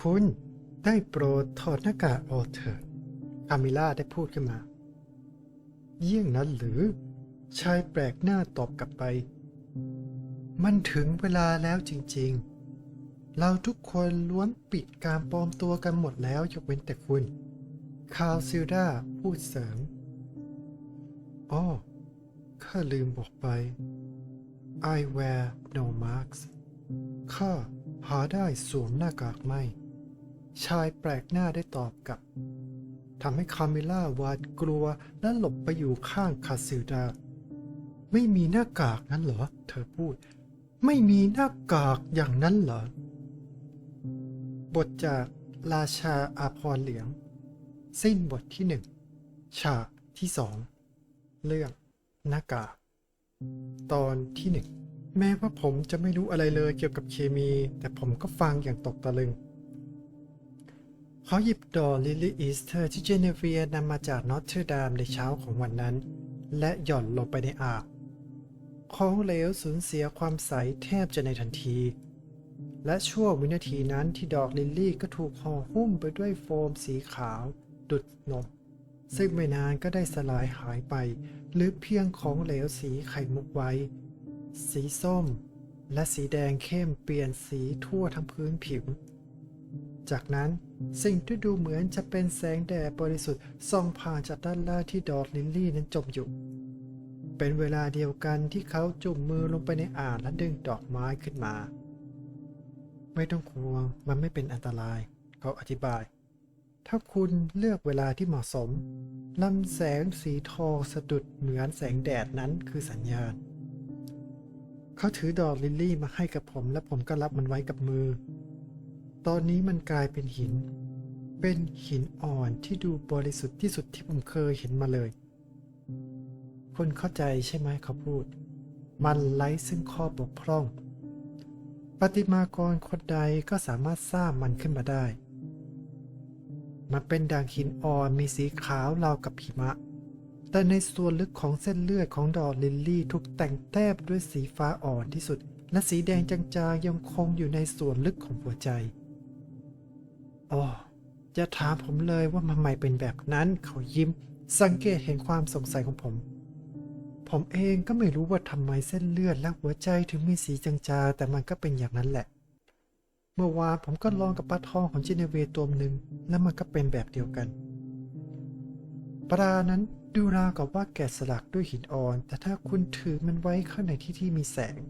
คุณได้โปรดถอดหน้ากากออกเถิดคามิล่าได้พูดขึ้นมา เยี่ยงนั้นหรือ ชายแปลกหน้าตอบกลับไป มันถึงเวลาแล้วจริงๆ เราทุกคนล้วนปิดการปลอมตัวกันหมดแล้วยกเว้นแต่คุณ คาร์ซิลดาพูดเสริมอ้อข้าลืมบอกไป I wear no masks ข้า หาได้สวมหน้ากากไม่ชายแปลกหน้าได้ตอบกลับทำให้คาเมล่าหวาดกลัวและหลบไปอยู่ข้างคาซิลดา ไม่มีหน้ากากนั้นเหรอ เธอพูด ไม่มีหน้ากากอย่างนั้นเหรอ บทจากราชาอาพรเหลียงสิ้นบทที่หนึ่งฉากที่สอง เรื่องหน้ากาก ตอนที่หนึ่ง แม้ว่าผมจะไม่รู้อะไรเลยเกี่ยวกับเคมี แต่ผมก็ฟังอย่างตกตะลึง เขาหยิบดอกลิลลี่อีสเตอร์ที่เจเนเวียนำมาจากนอตเทอร์ดามในเช้าของวันนั้น และหย่อนลงไปในอ่างของเหลวสูญเสียความใสแทบจะในทันที และชั่ววินาทีนั้นที่ดอกลิลลี่ก็ถูกห่อหุ้มไปด้วยโฟมสีขาว ดุดนมซึ่งไม่นานก็ได้สลายหายไป หรือเพียงของเหลวสีไข่มุกไว้ สีส้ม และสีแดงเข้มเปลี่ยนสีทั่วทั้งพื้นผิว จากนั้นสิ่งที่ดูเหมือนจะเป็นแสงแดดบริสุทธิ์ส่องผ่านจากด้านล่างที่ดอกลิลลี่นั้นจมอยู่ เป็นเวลาเดียวกันที่เขาจุ่มมือลงไปในอ่างและดึงดอกไม้ขึ้นมา ไม่ต้องกลัวมันไม่เป็นอันตราย เขาอธิบายถ้าคุณเลือกเวลาที่เหมาะสมลำแสงสีทองสะดุดเหมือนแสงแดดนั้นคือสัญญาณ เขาถือดอกลิลลี่มาให้กับผมและผมก็รับมันไว้กับมือ ตอนนี้มันกลายเป็นหิน เป็นหินอ่อนที่ดูบริสุทธิ์ที่สุดที่ผมเคยเห็นมาเลย คุณเข้าใจใช่ไหมเขาพูด มันไร้ซึ่งข้อบกพร่อง ปฏิมากรคนใดก็สามารถสร้างมันขึ้นมาได้ มันเป็นด่างหินอ่อนมีสีขาวราวกับหิมะ แต่ในส่วนลึกของเส้นเลือดของดอกลิลลี่ถูกแต่งแต้มด้วยสีฟ้าอ่อนที่สุด และสีแดงจางๆยังคงอยู่ในส่วนลึกของหัวใจอ๋อจะถามผมเลยว่าทำไมเป็นแบบนั้นเขายิ้ม สังเกตเห็นความสงสัยของผม ผมเองก็ไม่รู้ว่าทำไมเส้นเลือดและหัวใจถึงมีสีจางๆแต่มันก็เป็นอย่างนั้นแหละ เมื่อวานผมก็ลองกับปลาทองของจิเนเวตัวหนึ่งแล้วมันก็เป็นแบบเดียวกัน ปลานั้นดูราวกับว่าแกะสลักด้วยหินอ่อน แต่ถ้าคุณถือมันไว้ข้างในที่ที่มีแสง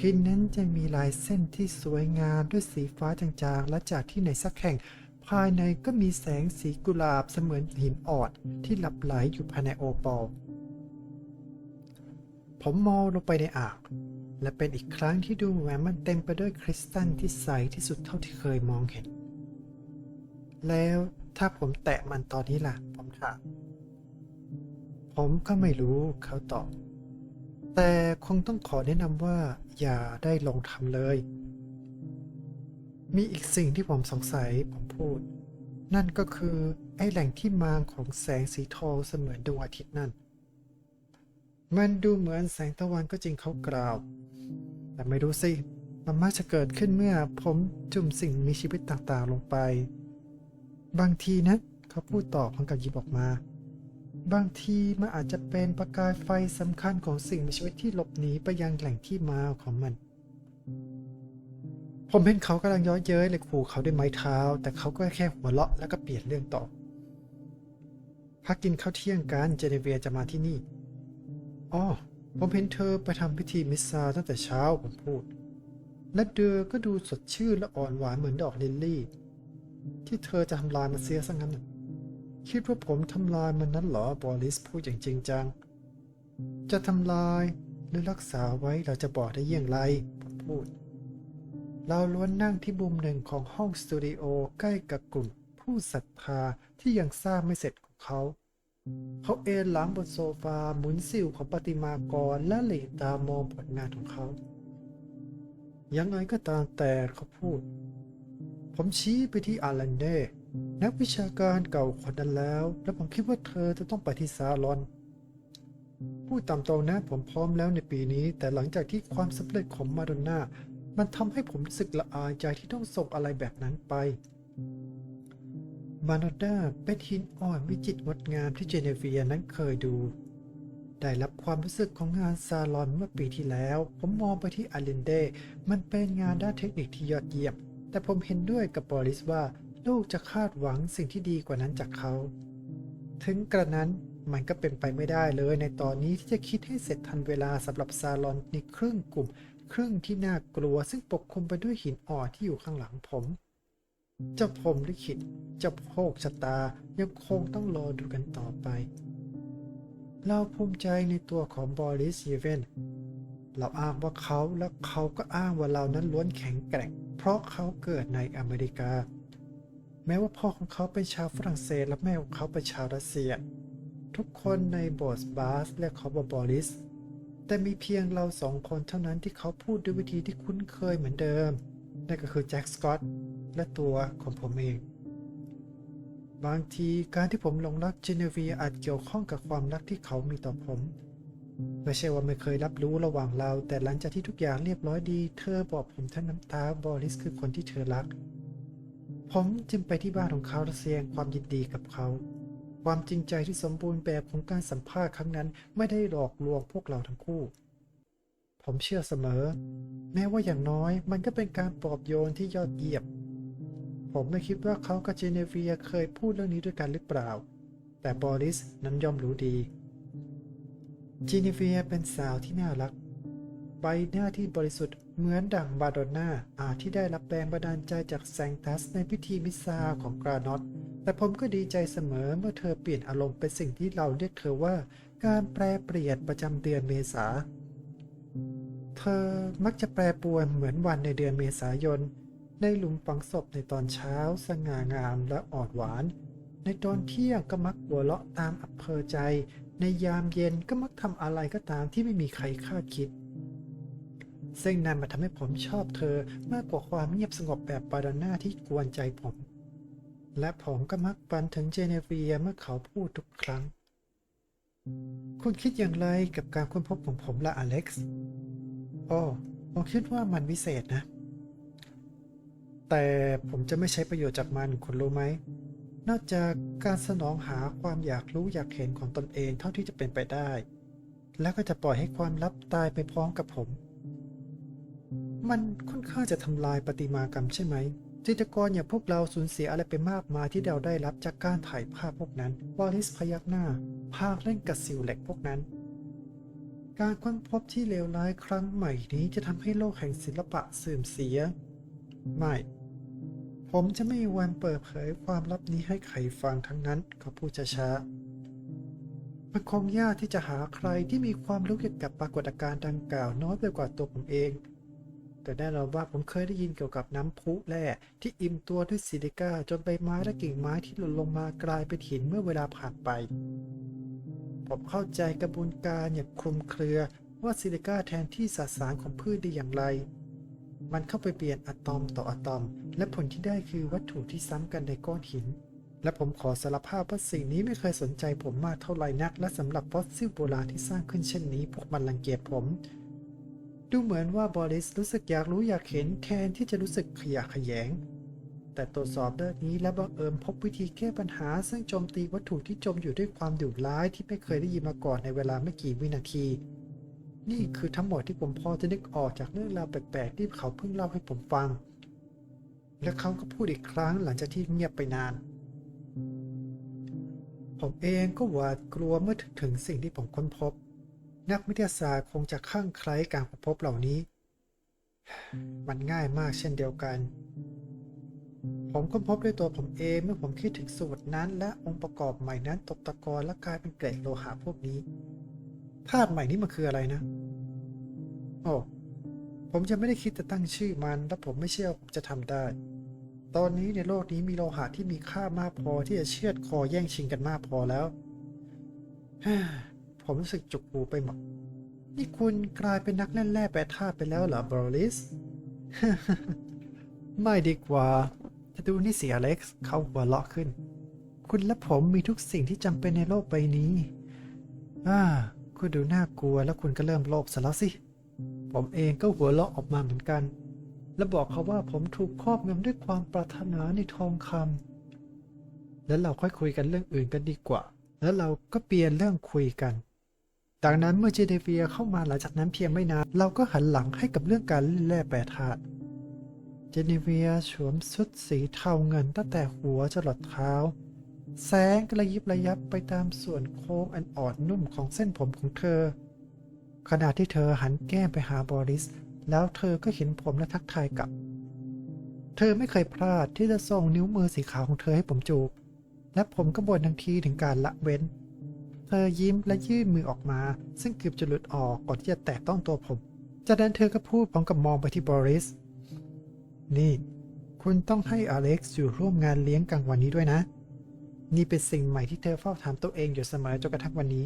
หินนั้นจะมีลายเส้นที่สวยงามด้วยสีฟ้าจางๆ และจากที่ไหนสักแห่ง ภายในก็มีแสงสีกุหลาบเสมือนหินอ่อนที่หลับไหลอยู่ภายในโอปอลผมมองลงไปในอ่างและเป็นอีกครั้งที่ดูเหมือนมันเต็มไปด้วยคริสตัลที่ใสที่สุดเท่าที่เคยมองเห็น แล้วถ้าผมแตะมันตอนนี้ล่ะ ผมถามผมก็ไม่รู้เขาตอบ แต่คงต้องขอแนะนำว่า อย่าได้ลองทำเลย มีอีกสิ่งที่ผมสงสัยผมพูด นั่นก็คือ ไอ้แหล่งที่มาของแสงสีทองเสมือนดวงอาทิตย์นั่น มันดูเหมือนแสงตะวันก็จริงเขากล่าว แต่ไม่รู้สิมันมักจะเกิดขึ้นเมื่อผมจุ่มสิ่งมีชีวิตต่างๆลงไป บางทีนะ เขาพูดต่อพร้อมกับยิบออกมา บางทีมันอาจจะเป็นประกายไฟสำคัญของสิ่งมีชีวิตที่หลบหนีไปยังแหล่งที่มาของมัน ผมเห็นเขากำลังย้อยเย้ยเลยขู่เขาด้วยไม้เท้า แต่เขาก็แค่หัวเราะแล้วก็เปลี่ยนเรื่องต่อพักกินข้าวเที่ยงกันเจเนเวียจะมาที่นี่อ๋อผมเห็นเธอไปทำพิธีมิสซาตั้งแต่เช้าผมพูด และเดอก็ดูสดชื่นและอ่อนหวานเหมือนดอกลิลลี่ ที่เธอจะทำลายมันเสียซะงั้น คิดว่าผมทำลายมันนั้นเหรอบอริสพูดอย่างจริงจัง จะทำลายหรือรักษาไว้เราจะบอกได้อย่างไรผมพูด เราล้วนนั่งที่มุมหนึ่งของห้องสตูดิโอใกล้กับกลุ่มผู้ศรัทธาที่ยังสร้างไม่เสร็จของเขา เขาเอนหลังบนโซฟาหมุนสิวของประติมากรและเหลตามองผลงานของเขายังไงก็ตามแต่เขาพูด ผมชี้ไปที่อารันเด นักวิชาการเก่าคนนั้นแล้ว และผมคิดว่าเธอจะต้องไปที่ซาลอน พูดตามตรงนะผมพร้อมแล้วในปีนี้ แต่หลังจากที่ความสำเร็จของมาดอนน่ามันทำให้ผมรู้สึกละอายใจที่ต้องส่งอะไรแบบนั้นไป มาโนดาเป็นหินอ่อนวิจิตรงดงามที่เจเนเวียนั้นเคยดู ได้รับความรู้สึกของงานซาลอนเมื่อปีที่แล้ว ผมมองไปที่อารินเด มันเป็นงานด้านเทคนิคที่ยอดเยี่ยมแต่ผมเห็นด้วยกับบอริสว่า ลูกจะคาดหวังสิ่งที่ดีกว่านั้นจากเขา ถึงกระนั้นมันก็เป็นไปไม่ได้เลยในตอนนี้ที่จะคิดให้เสร็จทันเวลาสำหรับซาลอนในครึ่งกลุ่ม ครึ่งที่น่ากลัวซึ่งปกคลุมไปด้วยหินอ่อนที่อยู่ข้างหลังผมเจ้าพรหมลิขิตเจ้าโภคชะตายังคงต้องรอดูกันต่อไป เราภูมิใจในตัวของบอริสเยเวนเราอ้างว่าเขาและเขาก็อ้างว่าเรานั้นล้วนแข็งแกร่ง เพราะเขาเกิดในอเมริกา แม้ว่าพ่อของเขาเป็นชาวฝรั่งเศส และแม่ของเขาเป็นชาวรัสเซีย ทุกคนในโบสบาสเรียกเขาว่าบอริส แต่มีเพียงเราสองคนเท่านั้นที่เขาพูดด้วยวิธีที่คุ้นเคยเหมือนเดิม นั่นก็คือแจ็คสกอตและตัวของผมเอง บางทีการที่ผมหลงรักเจเนวีอาจเกี่ยวข้องกับความรักที่เขามีต่อผมไม่ใช่ว่าไม่เคยรับรู้ระหว่างเรา แต่หลังจากที่ทุกอย่างเรียบร้อยดี เธอบอกผมทั้งน้ำตาบอริสคือคนที่เธอรัก ผมจึงไปที่บ้านของเขาและแสดงความยินดีกับเขา ความจริงใจที่สมบูรณ์แบบของการสัมภาษณ์ครั้งนั้นไม่ได้หลอกลวงพวกเราทั้งคู่ ผมเชื่อเสมอ แม้ว่าอย่างน้อยมันก็เป็นการปลอบโยนที่ยอดเยี่ยม ผมไม่คิดว่าเขากับเจเนเวียเคยพูดเรื่องนี้ด้วยกันหรือเปล่า แต่บอริสนั้นย่อมรู้ดีเจเนเวียเป็นสาวที่น่ารัก ใบหน้าที่บริสุทธิ์เหมือนดั่งบาโดน่าอาที่ได้รับแรงบันดาลใจจากแซงตัสในพิธีมิซาของกรานอตแต่ผมก็ดีใจเสมอเมื่อเธอเปลี่ยนอารมณ์เป็นสิ่งที่เราเรียกเธอว่า การแปรเปลี่ยนประจำเดือนเมษา เธอมักจะแปรปรวนเหมือนวันในเดือนเมษายน ในหลุมฝังศพในตอนเช้า สง่างามและอ่อนหวาน ในตอนเที่ยงก็มักหัวเราะตามอำเภอใจ ในยามเย็นก็มักทำอะไรก็ตามที่ไม่มีใครคาดคิด ซึ่งนั่นมาทำให้ผมชอบเธอมากกว่าความเงียบสงบแบบบาดาน่าที่กวนใจผม และผมก็มักฝันถึงเจเนเวียเมื่อเขาพูดทุกครั้ง คุณคิดอย่างไรกับการค้นพบของผมละอเล็กซ์โอ้ผมคิดว่ามันวิเศษนะ แต่ผมจะไม่ใช้ประโยชน์จากมันคุณรู้ไหม นอกจากการสนองหาความอยากรู้อยากเห็นของตนเองเท่าที่จะเป็นไปได้ แล้วก็จะปล่อยให้ความลับตายไปพร้อมกับผม มันค่อนข้างจะทำลายประติมากรรมใช่ไหมจิตรกรอย่างพวกเราสูญเสียอะไรไปมากมายที่เราได้รับจากการถ่ายภาพพวกนั้นวอลิสพยักหน้า ภาคเล่นกับซิลเหล็กพวกนั้น การค้นพบที่เลวร้ายครั้งใหม่นี้จะทำให้โลกแห่งศิลปะเสื่อมเสีย ไม่ ผมจะไม่มีวันเปิดเผยความลับนี้ให้ใครฟังทั้งนั้นเขาพูดช้าๆมันคงยากที่จะหาใครที่มีความรู้เกี่ยวกับปรากฏการณ์ดังกล่าวน้อยไปกว่าตัวผมเอง แต่แน่นอนว่าผมเคยได้ยินเกี่ยวกับน้ำพุแร่ที่อิ่มตัวด้วยซิลิก้าจนใบไม้และกิ่งไม้ที่หล่นลงมากลายเป็นหินเมื่อเวลาผ่านไป ผมเข้าใจกระบวนการอย่างคลุมเครือว่าซิลิก้าแทนที่สสารของพืชได้อย่างไร มันเข้าไปเปลี่ยนอะตอมต่ออะตอม และผลที่ได้คือวัตถุที่ซ้ำกันในก้อนหิน และผมขอสารภาพว่าสิ่งนี้ไม่เคยสนใจผมมากเท่าไหร่นัก และสำหรับฟอสซิลโบราณที่สร้างขึ้นเช่นนี้ พวกมันรังเกียจผม ดูเหมือนว่าบอริสรู้สึกอยากรู้อยากเห็นแทนที่จะรู้สึกขยะแขยง แต่ตรวจสอบเรื่องนี้และบังเอิญพบวิธีแก้ปัญหา ซึ่งโจมตีวัตถุที่จมอยู่ด้วยความดุร้ายที่ไม่เคยได้ยินมาก่อนในเวลาไม่กี่วินาที นี่คือทั้งหมดที่ผมพอจะนึกออกจากเรื่องราวแปลกๆที่เขาเพิ่งเล่าให้ผมฟัง และเขาก็พูดอีกครั้งหลังจากที่เงียบไปนาน ผมเองก็หวาดกลัวเมื่อถึงสิ่งที่ผมค้นพบ นักวิทยาศาสตร์คงจะข้างใคล้การค้นพบเหล่านี้ มันง่ายมากเช่นเดียวกัน ผมค้นพบด้วยตัวผมเองเมื่อผมคิดถึงสูตรนั้น และองค์ประกอบใหม่นั้นตกตะกอนและกลายเป็นเกล็ดโลหะพวกนี้ธาตุใหม่นี้มันคืออะไรนะ โอ้ผมจะไม่ได้คิดจะตั้งชื่อมัน และผมไม่เชื่อว่าผมจะทำได้ ตอนนี้ในโลกนี้มีโลหะที่มีค่ามากพอที่จะเชือดคอแย่งชิงกันมากพอแล้ว ผมรู้สึกจุกหูไปหมด นี่คุณกลายเป็นนักเล่นแร่แปรธาตุไปแล้วเหรอบรอลิส ไม่ดีกว่า จะดูนี่สิอเล็กซ์เขาหัวเราะขึ้น คุณและผมมีทุกสิ่งที่จำเป็นในโลกใบนี้อ่าคุณดูน่ากลัวแล้วคุณก็เริ่มโลภซะแล้วสิ ผมเองก็หัวเราะออกมาเหมือนกัน และบอกเขาว่าผมถูกครอบงำด้วยความปรารถนาในทองคำแล้วเราค่อยคุยกันเรื่องอื่นกันดีกว่า แล้วเราก็เปลี่ยนเรื่องคุยกัน ดังนั้นเมื่อเจเนเวียเข้ามาหลังจากนั้นเพียงไม่นานเราก็หันหลังให้กับเรื่องการเล่นแร่แปรธาตุเจเนเวียสวมชุดสีเทาเงินตั้งแต่หัวจรดเท้า แสงกระยิบระยับไปตามส่วนโค้งอันอ่อนนุ่มของเส้นผมของเธอ ขณะที่เธอหันแก้มไปหาบอริส แล้วเธอก็เห็นผมและทักทายกลับ เธอไม่เคยพลาดที่จะส่งนิ้วมือสีขาวของเธอให้ผมจูบ และผมก็บ่นทันทีถึงการละเว้น เธอยิ้มและยื่นมือออกมา ซึ่งเกือบจะหลุดออกก่อนที่จะแตะต้องตัวผม จากนั้นเธอก็พูดพร้อมกับมองไปที่บอริส นี่ คุณต้องให้อเล็กซ์อยู่ร่วมงานเลี้ยงกลางวันนี้ด้วยนะ นี่เป็นสิ่งใหม่ที่เธอเฝ้าถามตัวเองอยู่เสมอจนกระทั่งวันนี้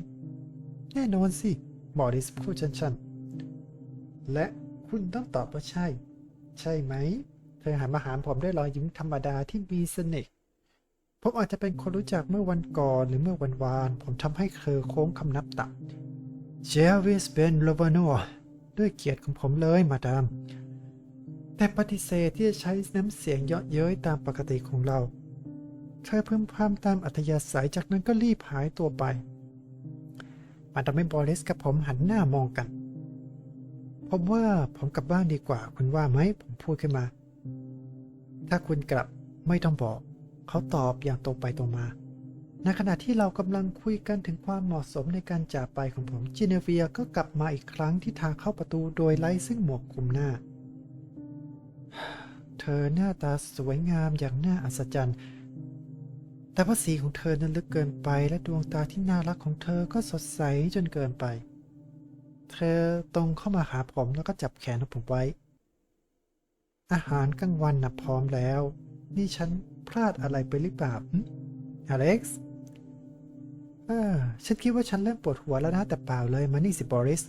แน่นอนสิบอริสพูดชันๆ และคุณต้องตอบว่าใช่ ใช่ไหม เธอหันมาหาผมด้วยรอยยิ้มธรรมดาที่มีเสน่ห์ ผมอาจจะเป็นคนรู้จักเมื่อวันก่อนหรือเมื่อวันวาน ผมทำให้เธอโค้งคำนับตักเจวิสเบนโลวาโนด้วยเกียรติของผมเลยมาดาม แต่ปฏิเสธที่จะใช้น้ำเสียงเยาะเย้ยตามปกติของเราเธอเพิ่มพำตามอัธยาศัยจากนั้นก็รีบหายตัวไปมันทำให้บอริสกับผมหันหน้ามองกัน ผมว่าผมกลับบ้านดีกว่า คุณว่าไหมผมพูดขึ้นมา ถ้าคุณกลับไม่ต้องบอก เขาตอบอย่างตรงไปตรงมา ในขณะที่เรากำลังคุยกันถึงความเหมาะสมในการจากไปของผมจิเนเวียก็กลับมาอีกครั้งที่ทางเข้าประตูโดยไร้ซึ่งหมวกคลุมหน้า เธอหน้าตาสวยงามอย่างน่าอัศจรรย์ แต่ว่าสีของเธอนั้นลึกเกินไปและดวงตาที่น่ารักของเธอก็สดใสจนเกินไป เธอตรงเข้ามาหาผมแล้วก็จับแขนของผมไว้ อาหารกลางวันน่ะพร้อมแล้ว นี่ฉัน พลาดอะไรไปหรือเปล่าอเล็กซ์ฉันคิดว่าฉันเริ่มปวดหัวแล้วนะแต่เปล่าเลยมานี่สิบอริส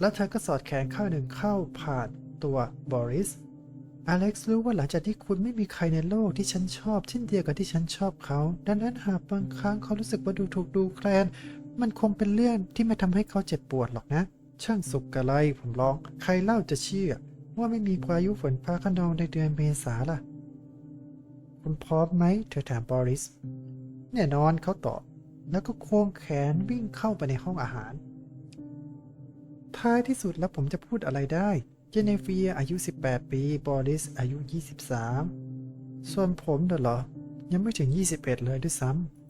แล้วเธอก็สอดแขนเข้าหนึ่งเข้าผ่านตัวบอริส อเล็กซ์รู้ว่าหลังจากที่คุณไม่มีใครในโลกที่ฉันชอบเช่นเดียวกับที่ฉันชอบเขา ดังนั้นหากบางครั้งเขารู้สึกว่าดูถูกดูแคลน มันคงเป็นเรื่องที่ไม่ทำให้เขาเจ็บปวดหรอกนะ ช่างสุขกะไรผมร้อง ใครเล่าจะเชื่อว่าไม่มีพายุฝนฟ้าขนองในเดือนเมษาล่ะ คุณพร้อมไหมเธอถามบอริส แน่นอนเขาตอบ แล้วก็ควงแขนวิ่งเข้าไปในห้องอาหาร ท้ายที่สุดแล้วผมจะพูดอะไรได้ เจเนฟียอายุ 18 ปี บอริสอายุ 23 ส่วนผมน่ะเหรอ ยังไม่ถึง 21 เลยด้วยซ้ำ